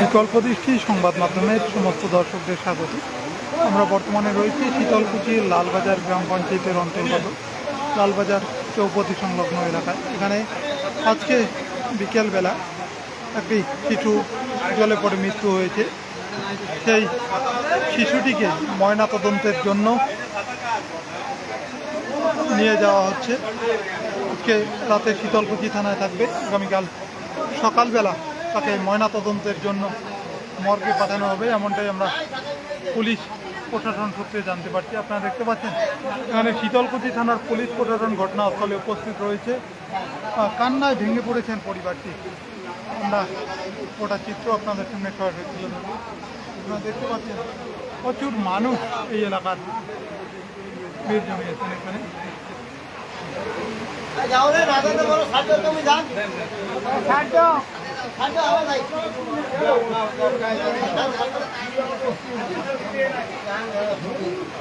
বিকল্পদৃষ্টি সংবাদ মাধ্যমের সমস্ত দর্শকদের স্বাগত। আমরা বর্তমানে রয়েছি শীতলকুচি লালবাজার গ্রাম পঞ্চায়েতের অন্তর্গত, লালবাজার চৌপতি সংলগ্ন এলাকায়। এখানে আজকে বিকেলবেলা একটি শিশু জলে পড়ে মৃত্যু হয়েছে। সেই শিশুটিকে ময়নাতদন্তের জন্য নিয়ে যাওয়া হচ্ছে। আজকে রাতে শীতলকুচি থানায় থাকবে। আগামীকাল সকালবেলা তাকে ময়নাতদন্তের জন্য মর্গে পাঠানো হবে। এমনটাই আমরা পুলিশ প্রশাসন সূত্রে জানতে পারছি। আপনারা দেখতে পাচ্ছেন, এখানে শীতলকুচি থানার পুলিশ প্রশাসন ঘটনাস্থলে উপস্থিত রয়েছে। কান্নায় ভেঙে পড়েছেন পরিবারটি। আমরা ওটা চিত্র আপনাদের সামনে সরাসরি আপনারা দেখতে পাচ্ছেন প্রচুর মানুষ এই এলাকার ভিড় জমিয়েছেন এখানে।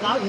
দাদা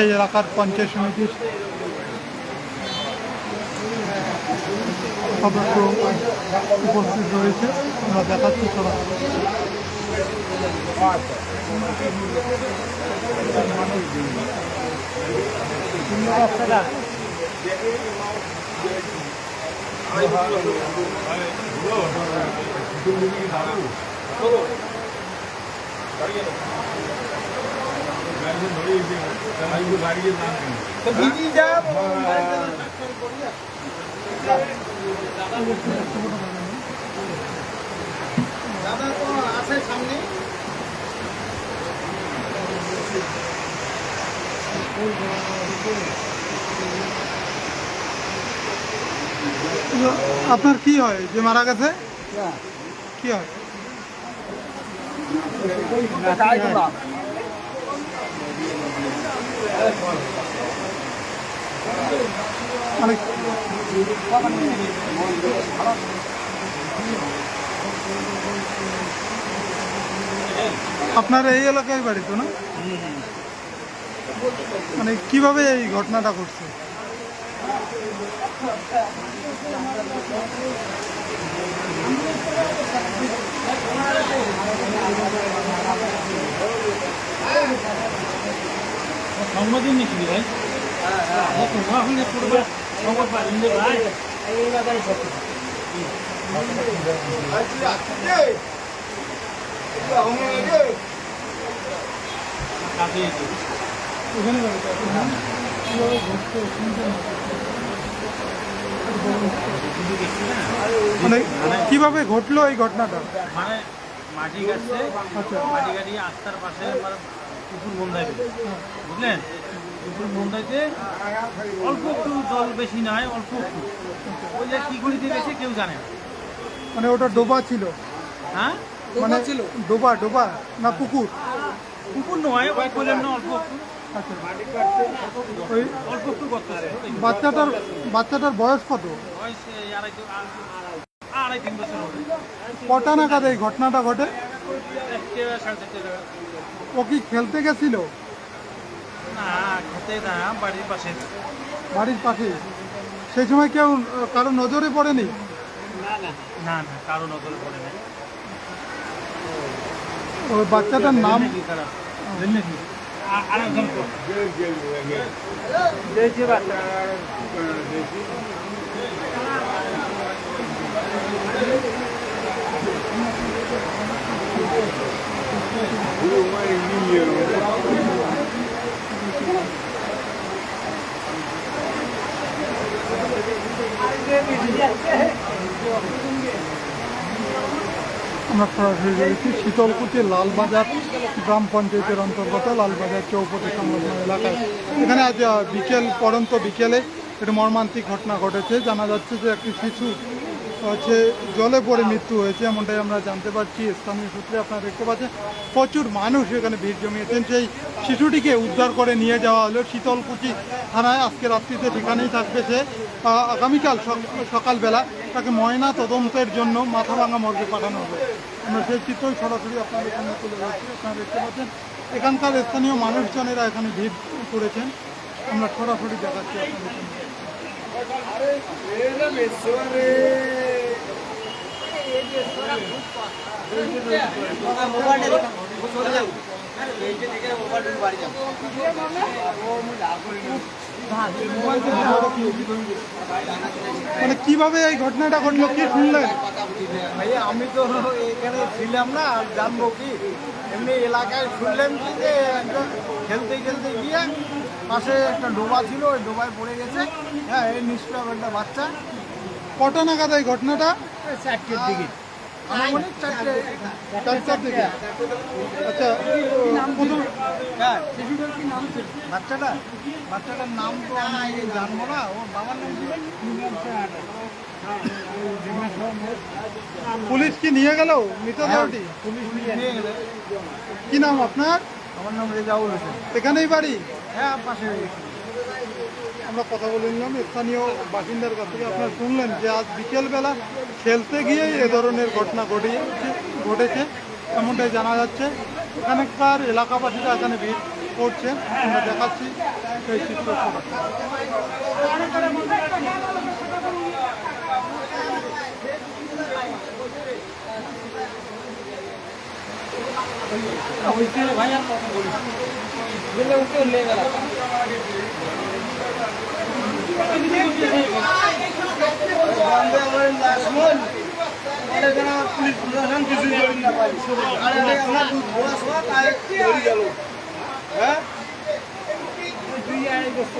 এই এলাকার পঞ্চায়েত সমিতির সদস্য উপস্থিত রয়েছে। আমরা দেখাচ্ছি সবাই। দাদা তো আছে সামনে আপনার কি হয়? যে মারা গেছে? কি হয়? মানে আপনার এই এলাকায় বাড়ি তো না? মানে কীভাবে এই ঘটনাটা ঘটছে? সংবাদিক নাকি ভাই তোমার সঙ্গে মানে কীভাবে ঘটলো এই ঘটনাটা? মানে মাটি কাটছে আচ্ছা। মাটি কাটিয়ে আস্তার পাশে আমার পুকুর বন্ধায় গেল বুঝলেন? পুকুর বন্ধাইতে অল্প একটু জল বেশি নয় অল্প একটু। ওই যে কি করিতে গেছে কেউ জানে না। মানে ওটা ডোবা ছিল। হ্যাঁ? মানে ছিল। ডোবা ডোবা না পুকুর? পুকুর নয় ওই করলেন না অল্প একটু। আচ্ছা। ওই অল্প একটু করতে বাচ্চাটার বাচ্চাটার বয়স কত? বয়স আড়াই আড়াই- আড়াই তিন বছর হবে। কটা নাগাদ এই ঘটনাটা ঘটে। ও কি খেলতে গেছিল? বাড়ির পাশে। বাড়ির পাশে। সেই সময় কেউ কারও নজরে পড়েনি? না না। কারও নজরে পড়ে নাই। ওই বাচ্চাটার নাম? খারাপ নাকি আ- আরেকজন তো। আমরা সরাসরি রয়েছি শীতলকুচি লালবাজার গ্রাম পঞ্চায়েতের অন্তর্গত লালবাজার চৌপতি সংলগ্ন এলাকায়। এখানে আজ বিকেল, পরন্ত বিকেলে একটি মর্মান্তিক ঘটনা ঘটেছে। জানা যাচ্ছে যে একটি শিশু, হচ্ছে, জলে পড়ে মৃত্যু হয়েছে। এমনটাই আমরা জানতে পারছি। স্থানীয় সূত্রে আপনারা দেখতে পাচ্ছেন, প্রচুর মানুষ এখানে ভিড় জমিয়েছেন। সেই শিশুটিকে উদ্ধার করে নিয়ে যাওয়া হলো শীতলকুচি থানায়। আজকে রাত্রিতে ঠিকানাই থাকবে সে। আগামীকাল সক- সকালবেলা তাকে ময়না তদন্তের জন্য মাথা মাথাভাঙা মর্গে পাঠানো হবে। আমরা সেই চিত্রই সরাসরি আপনাদের সামনে তুলে ধরছি। আপনারা দেখতে পাচ্ছেন, এখানকার স্থানীয় মানুষজনেরা এখানে ভিড় করেছেন। আমরা সরাসরি দেখাচ্ছি আপনাদের মানে কীভাবে এই ঘটনাটা ঘটলো? কি শুনলেন? ভাইয়া আমি তো এখানে ছিলাম না আর জানব কি? এমনি এলাকায় শুনলাম কি যে একজন খেলতে খেলতে গিয়ে পাশে একটা ডোবা ছিল ওই ডোবায় পড়ে গেছে। হ্যাঁ এই নিষ্পাপ একটা বাচ্চা। কটা নাগাদ এই ঘটনাটা? চারটের দিকে। আনুমানিক চারটে চারটার দিকে আচ্ছা প্রথম- হ্যাঁ বাচ্চাটা বাচ্চাটার নাম তো আমি জানব না ওর বাবার নাম পুলিশ কি নিয়ে গেল? মৃতদেহটি পুলিশ নিয়ে গেলে। কি নাম আপনার? আমার নাম রেজাউল হোসেন। এখানেই বাড়ি? হ্যাঁ পাশে আমরা কথা বলে নিলাম। স্থানীয় বাসিন্দার কাছ থেকে আপনারা শুনলেন যে আজ বিকেলবেলা খেলতে গিয়ে এ ধরনের ঘটনা ঘটিয়েছে ঘটেছে, এমনটাই জানা যাচ্ছে। এখানকার এলাকাবাসীরা এখানে ভিড় করছেন আমরা দেখাচ্ছি সেই চিত্র সরাসরি। পুলিশ প্রশাসন কিছু করি না পারি আর আমরা ঘোরা সময় তাই ধরে হ্যাঁ? দুই আড়াই বছর